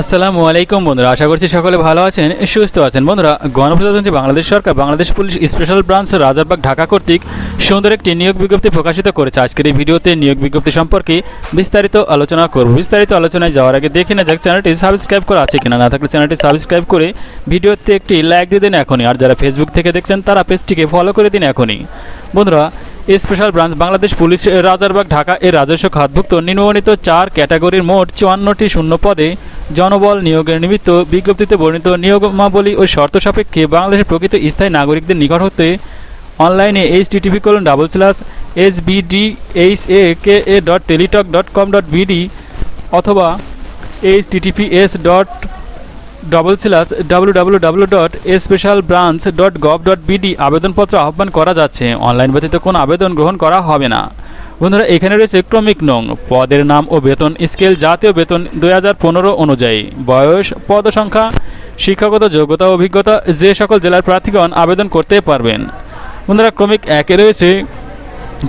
আসসালামু আলাইকুম বন্ধুরা, আশা করছি সকলে ভালো আছেন, সুস্থ আছেন। বন্ধুরা, গণপ্রজাতন্ত্রী বাংলাদেশ সরকার, Bangladesh police special branch Rajarbagh Dhaka কর্তৃক সুন্দর একটি নিয়োগ বিজ্ঞপ্তি প্রকাশিত করেছে। আজকের এই ভিডিওতে নিয়োগ বিজ্ঞপ্তি সম্পর্কে বিস্তারিত আলোচনা করব। বিস্তারিত আলোচনায় যাওয়ার আগে দেখে না যাক, চ্যানেলটি সাবস্ক্রাইব করা আছে কিনা না থাকলে চ্যানেলটি সাবস্ক্রাইব করে ভিডিওতে একটি লাইক দিয়ে দিন এখনই। আর যারা ফেসবুক থেকে দেখছেন, তারা পেজটিকে ফলো করে দিন এখনই। বন্ধুরা special branch Bangladesh police Rajarbagh, Dhaka এর রাজস্ব খাতভুক্ত নিম্নবর্ণিত চার ক্যাটাগরির মোট চুয়ান্নটি শূন্য পদে জনবল নিয়োগের নিমিত্ত বিজ্ঞপ্তিতে বর্ণিত নিয়োগমাবলী ও শর্ত সাপেক্ষে বাংলাদেশের প্রকৃত স্থায়ী নাগরিকদের নিকট হতে অনলাইনে H TTP colon double slash S BD H A K A dot Teletalk dot com dot BD অথবা H TTPS dot double W W dot special branch dot gov dot BD আবেদনপত্র আহ্বান করা যাচ্ছে। অনলাইন ব্যতীত কোনো আবেদন গ্রহণ করা হবে না। বন্ধুরা, এখানে রয়েছে ক্রমিক নং। পদের নাম ও বেতন স্কেল জাতীয় বেতন দুই হাজার পনেরো অনুযায়ী। বয়স, পদ সংখ্যা, শিক্ষাগত যোগ্যতা, অভিজ্ঞতা, যে সকল জেলার প্রার্থীগণ আবেদন করতে পারবেন। বন্ধুরা, ক্রমিক একে রয়েছে।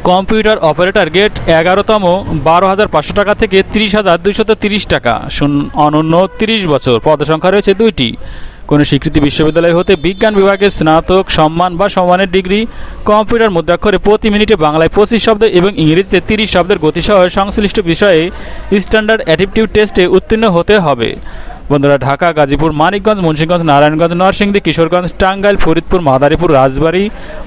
কম্পিউটার অপারেটর গেট এগারোতম, বারো হাজার পাঁচশো টাকা থেকে তিরিশ হাজার দুইশত তিরিশ টাকা। অনন্য তিরিশ বছর। পদসংখ্যা রয়েছে দুইটি। কোনো স্বীকৃতি বিশ্ববিদ্যালয় হতে বিজ্ঞান বিভাগে স্নাতক, সম্মান বা সম্মানের ডিগ্রি, কম্পিউটার মুদ্রাক্ষরে প্রতি মিনিটে বাংলায় পঁচিশ শব্দ এবং ইংরেজিতে তিরিশ শব্দের গতিসহ সংশ্লিষ্ট বিষয়ে স্ট্যান্ডার্ড অ্যাটিপটিভ টেস্টে উত্তীর্ণ হতে হবে। বন্ধুরা, ঢাকা, গাজীপুর, মানিকগঞ্জ, মুন্সিগঞ্জ, নারায়ণগঞ্জ, নরসিংদী, কিশোরগঞ্জ, টাঙ্গাইল, ফরিদপুর, মাদারীপুর, রাজবাড়ী,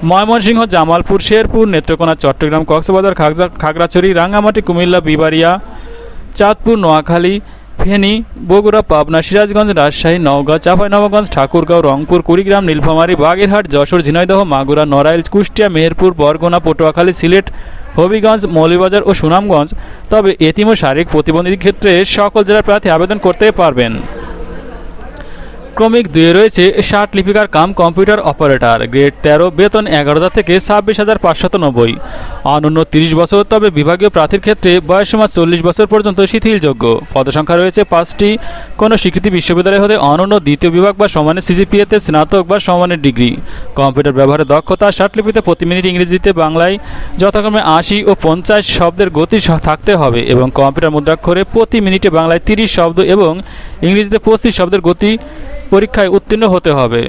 ময়মনসিংহ, জামালপুর, শেরপুর, নেত্রকোনা, চট্টগ্রাম, কক্সবাজার খাগড়াছড়ি, রাঙ্গামাটি, কুমিল্লা বিবারিয়া চাঁদপুর, নোয়াখালী ফেনী, বগুড়া, পাবনা, সিরাজগঞ্জ, রাজশাহী, নওগাঁ, চাঁপাইনবাবগঞ্জ, ঠাকুরগাঁও, রংপুর, কুড়িগ্রাম, নীলফামারী, বাগেরহাট, যশোর, ঝিনাইদহ, মাগুরা, নড়াইল, কুষ্টিয়া, মেহেরপুর, বরগুনা, পটুয়াখালী, সিলেট, হবিগঞ্জ মৌলিবাজার ও সুনামগঞ্জ। তবে এতিম ও শারীরিক প্রতিবন্ধীর ক্ষেত্রে সকল জেলার প্রার্থী আবেদন করতে পারবেন। ক্রমিক দুয়ে রয়েছে ষাট লিপিকার কাম কম্পিউটার অপারেটর, গ্রেড তেরো, বেতন এগারো হাজার থেকে ছাব্বিশ হাজার পাঁচশত নব্বই। অনন্য তিরিশ বছর, তবে বিভাগীয় প্রার্থীর ক্ষেত্রে বয়সসীমা চল্লিশ বছর পর্যন্ত শিথিলযোগ্য। পদসংখ্যা রয়েছে পাঁচটি। কোনো স্বীকৃতি বিশ্ববিদ্যালয় হতে অনন্য দ্বিতীয় বিভাগ বা সমানের সিজিপিএতে স্নাতক বা সমানের ডিগ্রি। কম্পিউটার ব্যবহারে দক্ষতা লিপিতে প্রতি মিনিট ইংরেজিতে বাংলায় যথাক্রমে আশি ও পঞ্চাশ শব্দের গতি থাকতে হবে এবং কম্পিউটার মুদ্রাক্ষরে প্রতি মিনিটে বাংলায় তিরিশ শব্দ এবং ইংরেজিতে পঁচিশ শব্দের গতি পরীক্ষায় উত্তীর্ণ হতে হবে।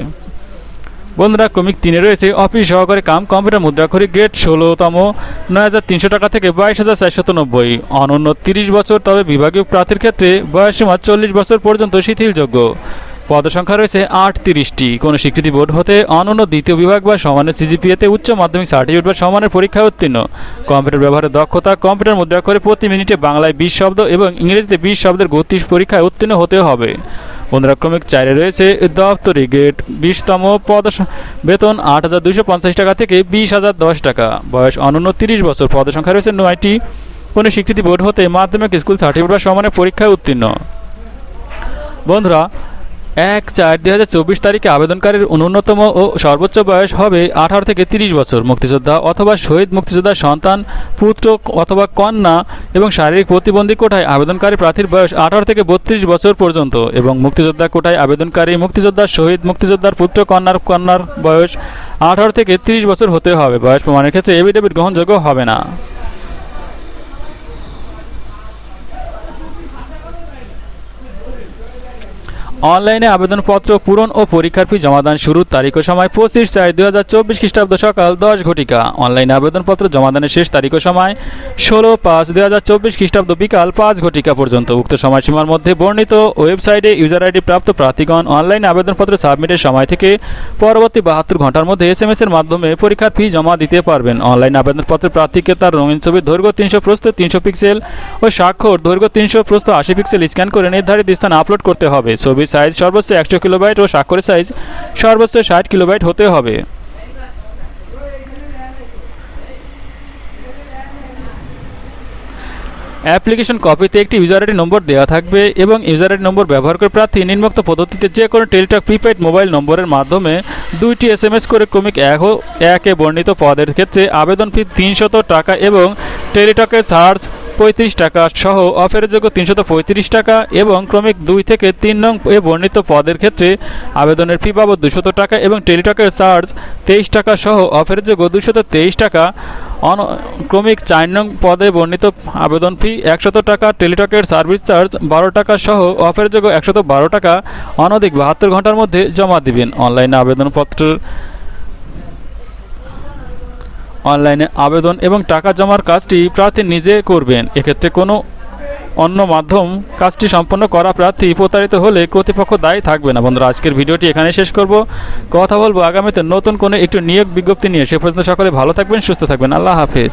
বন্ধুরা, ক্রমিক তিনে রয়েছে। অফিস সহকারী কাম, কম্পিউটার মুদ্রাক্ষরী গ্রেড ষোলোতম, নয় হাজার তিনশো টাকা থেকে বাইশ হাজার চারশত নব্বই। অনন্য তিরিশ বছর, তবে বিভাগীয় প্রার্থীর ক্ষেত্রে বয়সসীমা চল্লিশ বছর পর্যন্ত শিথিলযোগ্য। পদসংখ্যা রয়েছে আট তিরিশটি কোনো স্বীকৃতি বোর্ড হতে অনন্য দ্বিতীয় বিভাগ বা সমানের সিজিপিএতে উচ্চ মাধ্যমিক সার্টিফিকেট বা সমানের পরীক্ষায় উত্তীর্ণ। কম্পিউটার ব্যবহারের দক্ষতা, কম্পিউটার মুদ্রা করে প্রতি মিনিটে বাংলায় বিশ শব্দ এবং ইংরেজিতে বিশ শব্দের গতি পরীক্ষায় উত্তীর্ণ হতে হবে। বন্ধুরা ক্রমিক চারে রয়েছে দপ্তরি গেট। বিশতম পদ বেতন আট হাজার দুইশো পঞ্চাশ টাকা থেকে বিশ হাজার দশ টাকা। বয়স অনন্য তিরিশ বছর পদসংখ্যা রয়েছে নয়টি। কোনো স্বীকৃতি বোর্ড হতে মাধ্যমিক স্কুল সার্টিফিকেট বা সমানে পরীক্ষায় উত্তীর্ণ। বন্ধুরা এক চার দুই হাজার চব্বিশ তারিখে আবেদনকারীর ন্যূনতম ও সর্বোচ্চ বয়স হবে আঠারো থেকে তিরিশ বছর। মুক্তিযোদ্ধা অথবা শহীদ মুক্তিযোদ্ধার সন্তান, পুত্র অথবা কন্যা এবং শারীরিক প্রতিবন্ধী কোঠায় আবেদনকারী প্রার্থীর বয়স আঠারো থেকে বত্রিশ বছর পর্যন্ত এবং মুক্তিযোদ্ধা কোটায় আবেদনকারী মুক্তিযোদ্ধার শহীদ মুক্তিযোদ্ধার পুত্র, কন্যার কন্যার বয়স আঠারো থেকে তিরিশ বছর হতে হবে। বয়স প্রমাণের ক্ষেত্রে এভিডেভিট গ্রহণযোগ্য হবে না। অনলাইনে আবেদনপত্র পূরণ ও পরীক্ষার ফি জমাদান শুরুর তারিখ ও সময় পঁচিশ চার দুই হাজার চব্বিশ খ্রিস্টাব্দ সকাল দশ ঘটিকা। অনলাইনে আবেদনপত্র জমাদানের শেষ তারিখ ও সময় ষোলো পাঁচ দুই হাজার চব্বিশ খ্রিস্টাব্দ বিকাল পাঁচ ঘটিকা পর্যন্ত। উক্ত সময়সীমার মধ্যে বর্ণিত ওয়েবসাইটে ইউজার আইডি প্রাপ্ত প্রার্থীগণ অনলাইনে আবেদনপত্র সাবমিটের সময় থেকে পরবর্তী বাহাত্তর ঘণ্টার মধ্যে এস এম এস এর মাধ্যমে পরীক্ষার ফি জমা দিতে পারবেন। অনলাইন আবেদনপত্রের প্রার্থীকে তার রঙিন ছবির দৈর্ঘ্য তিনশো প্রস্থ, তিনশো পিক্সেল ও স্বাক্ষর দৈর্ঘ্য তিনশো প্রস্থ আশি পিক্সেল স্ক্যান করে নির্ধারিত স্থানে আপলোড করতে হবে। ছবির সাইজ সর্বোচ্চ একশো কিলোবাইট ও স্বাক্ষরের সাইজ সর্বোচ্চ ষাট কিলোবাইট হতে হবে। অ্যাপ্লিকেশন কপিতে একটি ইউজার আইডি নম্বর দেওয়া থাকবে এবং ইউজার আইডি নম্বর ব্যবহার করে প্রার্থী নিম্নোক্ত পদ্ধতিতে যে কোনো টেলিটক প্রিপেড মোবাইল নম্বরের মাধ্যমে দুইটি এস এম এস করে ক্রমিক এক একে বর্ণিত পদের ক্ষেত্রে আবেদন ফি তিনশত টাকা এবং টেলিটকের চার্জ পঁয়ত্রিশ টাকা সহ অফের যোগ্য তিনশত পঁয়ত্রিশ টাকা এবং ক্রমিক দুই থেকে তিন নং এ বর্ণিত পদের ক্ষেত্রে আবেদনের ফি বাবদ দুশত টাকা এবং টেলিটকের চার্জ তেইশ টাকা সহ অফের যোগ্য দুশত তেইশ টাকা। অন, ক্রমিক চার নং পদে বর্ণিত আবেদন ফি একশত টাকা, টেলিটকের সার্ভিস চার্জ বারো টাকা সহ অফের যোগ্য একশত বারো টাকা। অনধিক বাহাত্তর ঘণ্টার মধ্যে জমা দিবেন। অনলাইনে আবেদনপত্রের অনলাইনে আবেদন এবং টাকা জমার কাজটি প্রার্থী নিজে করবেন। এক্ষেত্রে কোনো অন্য মাধ্যম কাজটি সম্পন্ন করা প্রার্থী প্রতারিত হলে কর্তৃপক্ষ দায়ী থাকবে না। বন্ধুরা, আজকের ভিডিওটি এখানে শেষ করব। কথা বলব আগামীতে নতুন কোনো একটু নিয়োগ বিজ্ঞপ্তি নিয়ে। সে পর্যন্ত সকলে ভালো থাকবেন, সুস্থ থাকবেন। আল্লাহ হাফেজ।